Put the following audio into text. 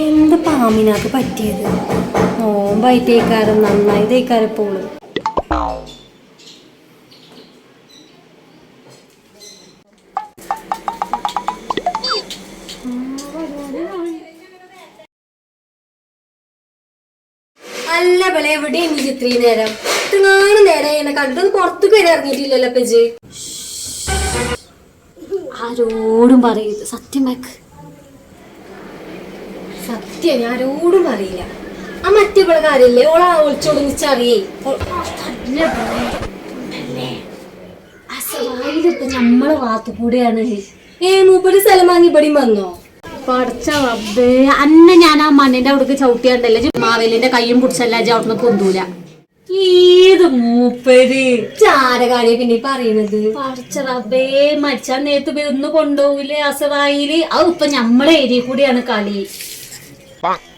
ആമിനാക്ക് പറ്റിയത്? നോമ്പായിട്ടേക്കാരം നന്നായി തേക്കാരപ്പോൾ അല്ല ബളെ എവിടെ എനിക്ക് ഇത്രയും നേരം? ഇത്രങ്ങാനും നേരം എന്നെ കണ്ടിട്ട് പുറത്തേക്ക് വരെ ഇറങ്ങിയിട്ടില്ലല്ലോ പെജ് ആരോടും പറയരുത്. സത്യം സത്യം ആരോടും അറിയില്ല ആ മറ്റേ ഇവിടെ കാര്യമില്ലേ ഓളാ ഒളിച്ചോട് നിച്ചറിയേ അസവായിലിപ്പൊ നമ്മളെ വാത്തുകൂടെയാണ്. ഏ മൂപ്പര് സ്ഥലം വാങ്ങി ഇവിടെയും വന്നോ? പടച്ച റബ്ബേ അന്നെ ഞാൻ ആ മണ്ണിന്റെ അവിടേക്ക് ചവിട്ടിയാണ്ടല്ലേ മാവേലിന്റെ കയ്യും പിടിച്ചല്ല ഇജ്ജ് അവിടുന്ന് പൊന്തൂല. ഏത് മൂപ്പര്? ചാരകാരിയെ പിന്നെ പറയുന്നത് പറയണത്? പടച്ച റബ്ബേ മരിച്ചാ നേരത്ത് ഒന്ന് കൊണ്ടുപോകില്ലേ അസവായിൽ അത് ഇപ്പൊ നമ്മളെ ഏരിയ കൂടിയാണ് കളി. bonk.